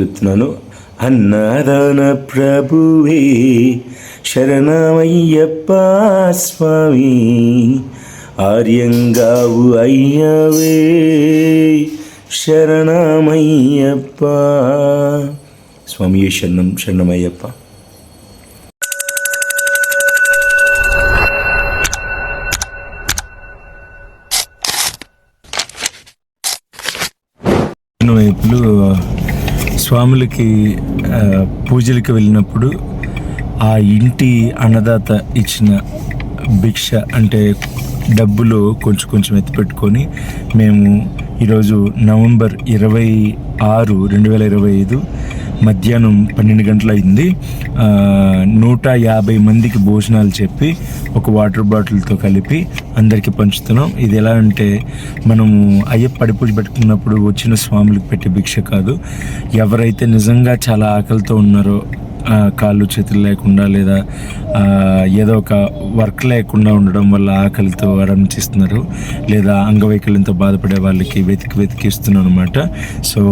చెప్తున్నాను. అన్నదాన ప్రభువే శరణమయ్యప్ప స్వామి ఆర్యంగావు అయ్యవే శరణమయ్యప్ప. స్వామి శరణం? శరణమయ్యప్ప. వైపులు స్వాములకి పూజలకి వెళ్ళినప్పుడు ఆ ఇంటి అన్నదాత ఇచ్చిన భిక్ష అంటే డబ్బులు కొంచెం కొంచెం ఎత్తిపెట్టుకొని మేము ఈరోజు నవంబర్ ఇరవై ఆరు రెండు వేల ఇరవై ఐదు మధ్యాహ్నం పన్నెండు గంటలైంది. అయింది నూట యాభై మందికి భోజనాలు చెప్పి ఒక వాటర్ బాటిల్తో కలిపి అందరికీ పంచుతున్నాం. ఇది ఎలా అంటే మనము అయ్యప్ప పడిపూజ పెట్టుకున్నప్పుడు వచ్చిన స్వాములకు పెట్టే భిక్ష కాదు. ఎవరైతే నిజంగా చాలా ఆకలితో ఉన్నారో కాళ్ళు చేతులు లేకుండా లేదా ఏదో ఒక వర్క్ లేకుండా ఉండడం వల్ల ఆకలితో ఆరంభిస్తున్నారు లేదా అంగవైకల్యంతో బాధపడే వాళ్ళకి వెతికి వెతికి ఇస్తున్నాం అనమాట సో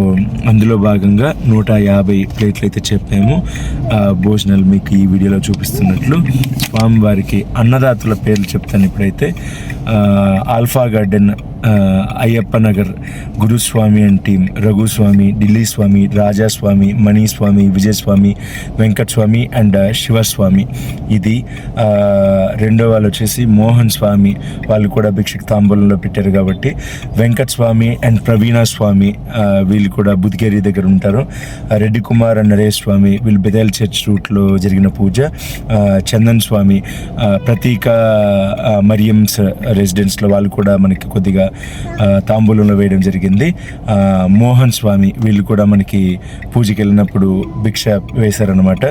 అందులో భాగంగా నూట యాభై ప్లేట్లు అయితే చెప్పాము. భోజనాలు మీకు ఈ వీడియోలో చూపిస్తున్నట్లు. స్వామివారికి అన్నదాతల పేర్లు చెప్తాను ఇప్పుడైతే. Alpha garden Ayyappa Nagar Guruswamy and team Raghuswamy Delhi Swamy Rajaswamy Maniswamy Vijayaswamy Venkataswamy and Shivaswamy. ఇది రెండో వాళ్ళు వచ్చేసి మోహన్ స్వామి. వాళ్ళు కూడా భిక్షకు తాంబూలంలో పెట్టారు కాబట్టి. వెంకటస్వామి అండ్ ప్రవీణ స్వామి వీళ్ళు కూడా బుద్ధిగేరి దగ్గర ఉంటారు. రెడ్డి కుమార్ అండ్ నరేష్ స్వామి వీళ్ళు బెదేల్ చర్చ్ రూట్లో జరిగిన పూజ. చందన్ స్వామి ప్రతీక మరియమ్స్ రెసిడెన్స్లో వాళ్ళు కూడా మనకి కొద్దిగా తాంబూలంలో వేయడం జరిగింది. మోహన్ స్వామి వీళ్ళు కూడా మనకి పూజకి వెళ్ళినప్పుడు భిక్ష వేశారనమాట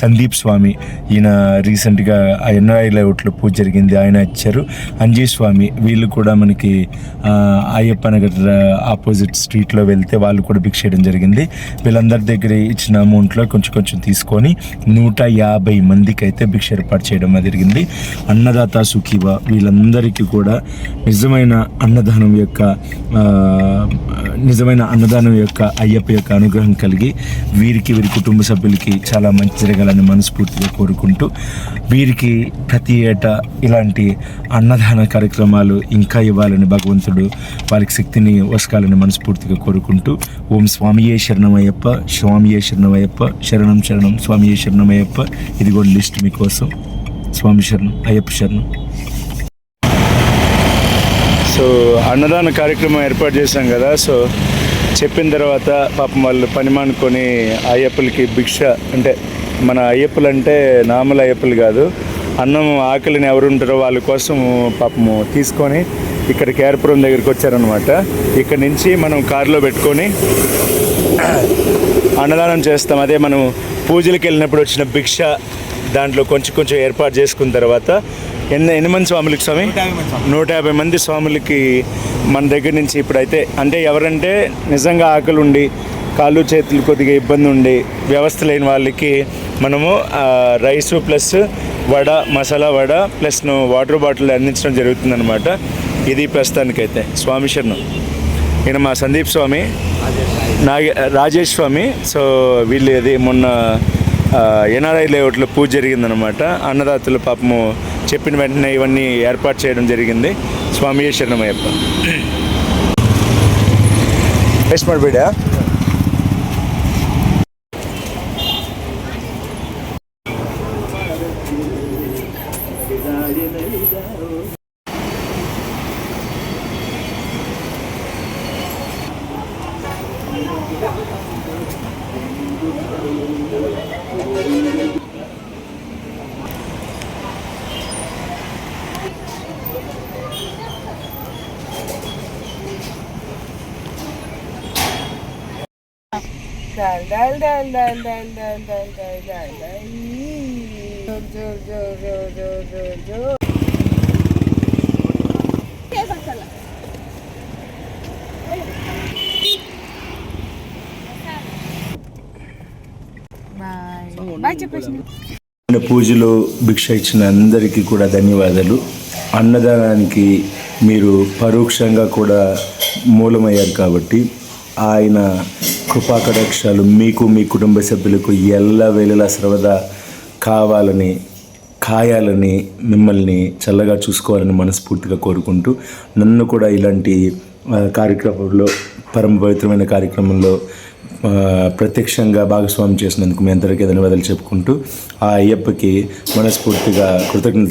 సందీప్ స్వామి ఈయన రీసెంట్గా ఎన్ఆర్ఐ లేఅవుట్లో పూజ జరిగింది ఆయన ఇచ్చారు. అంజీ స్వామి వీళ్ళు కూడా మనకి అయ్యప్ప నగర్ ఆపోజిట్ స్ట్రీట్లో వెళ్తే వాళ్ళు కూడా భిక్ష చేయడం జరిగింది. వీళ్ళందరి దగ్గర ఇచ్చిన అమౌంట్లో కొంచెం కొంచెం తీసుకొని నూట యాభై మందికి అయితే భిక్ష ఏర్పాటు చేయడం జరిగింది. అన్నదాత సుఖీవ వీళ్ళందరికీ కూడా నిజమైన అన్నదాత అన్నదానం యొక్క నిజమైన అన్నదానం యొక్క అయ్యప్ప యొక్క అనుగ్రహం కలిగి వీరికి వీరి కుటుంబ సభ్యులకి చాలా మంచి జరగాలని మనస్ఫూర్తిగా కోరుకుంటూ వీరికి ప్రతి ఏటా ఇలాంటి అన్నదాన కార్యక్రమాలు ఇంకా ఇవ్వాలని భగవంతుడు వారికి శక్తిని వసకాలని మనస్ఫూర్తిగా కోరుకుంటూ ఓం స్వామియే శరణమయ్యప్ప స్వామియే శరణమయ్యప్ప శరణం శరణం స్వామియే శరణమయ్యప్ప. ఇదిగో లిస్ట్ మీకోసం. స్వామి శరణం అయ్యప్ప శరణం. సో అన్నదాన కార్యక్రమం ఏర్పాటు చేశాం కదా సో చెప్పిన తర్వాత పాపం వాళ్ళు పని మానుకొని అయ్యప్పలకి భిక్ష అంటే మన అయ్యప్పలు అంటే నామల అయ్యప్పలు కాదు అన్నం ఆకలిని ఎవరు ఉంటారో వాళ్ళ కోసం పాపము తీసుకొని ఇక్కడ కేరపురం దగ్గరికి వచ్చారనమాట ఇక్కడ నుంచి మనం కారులో పెట్టుకొని అన్నదానం చేస్తాం. అదే మనం పూజలకు వెళ్ళినప్పుడు వచ్చిన భిక్ష దాంట్లో కొంచెం కొంచెం ఏర్పాటు చేసుకున్న తర్వాత ఎన్ని ఎన్ని మంది స్వాములకి స్వామి? నూట యాభై మంది స్వాములకి మన దగ్గర నుంచి ఇప్పుడైతే అంటే ఎవరంటే నిజంగా ఆకలి ఉండి కాళ్ళు చేతులు కొద్దిగా ఇబ్బంది ఉండి వ్యవస్థ లేని వాళ్ళకి మనము rice plus vada masala vada plus water bottle అందించడం జరుగుతుందన్నమాట. ఇది ప్రస్తుతానికైతే. స్వామి శరణం. ఈయన మా సందీప్ స్వామి నాగ రాజేష్ స్వామి. సో వీళ్ళు ఇది మొన్న ఎన్ఆర్ఐ లేఅవుట్లో పూజ జరిగిందనమాట అన్నదాతలు పాపము చెప్పిన వెంటనే ఇవన్నీ ఏర్పాటు చేయడం జరిగింది స్వామి శరణమయ్యప్ప waste Thank you. Dal dal dal dal dal dal dal dal dal dal. Jo jo jo jo jo jo jo. Bye. Bye చెప్పేసి మన పూజలో భిక్ష ఇచ్చిన అందరికీ కూడా ధన్యవాదాలు అన్నదానానికి మీరు పరోక్షంగా కూడా మూలమయ్యారు కాబట్టి ఆయన కృపాకటాక్షాలు మీకు మీ కుటుంబ సభ్యులకు ఎల్ల వేళలా సర్వదా కావాలని కాయాలని మిమ్మల్ని చల్లగా చూసుకోవాలని మనస్ఫూర్తిగా కోరుకుంటూ నన్ను కూడా ఇలాంటి కార్యక్రమంలో పరమ పవిత్రమైన కార్యక్రమంలో ప్రత్యక్షంగా భాగస్వామ్యం చేసినందుకు మీ అందరికీ ధన్యవాదాలు చెప్పుకుంటూ ఆ అయ్యప్పకి మనస్ఫూర్తిగా కృతజ్ఞతలు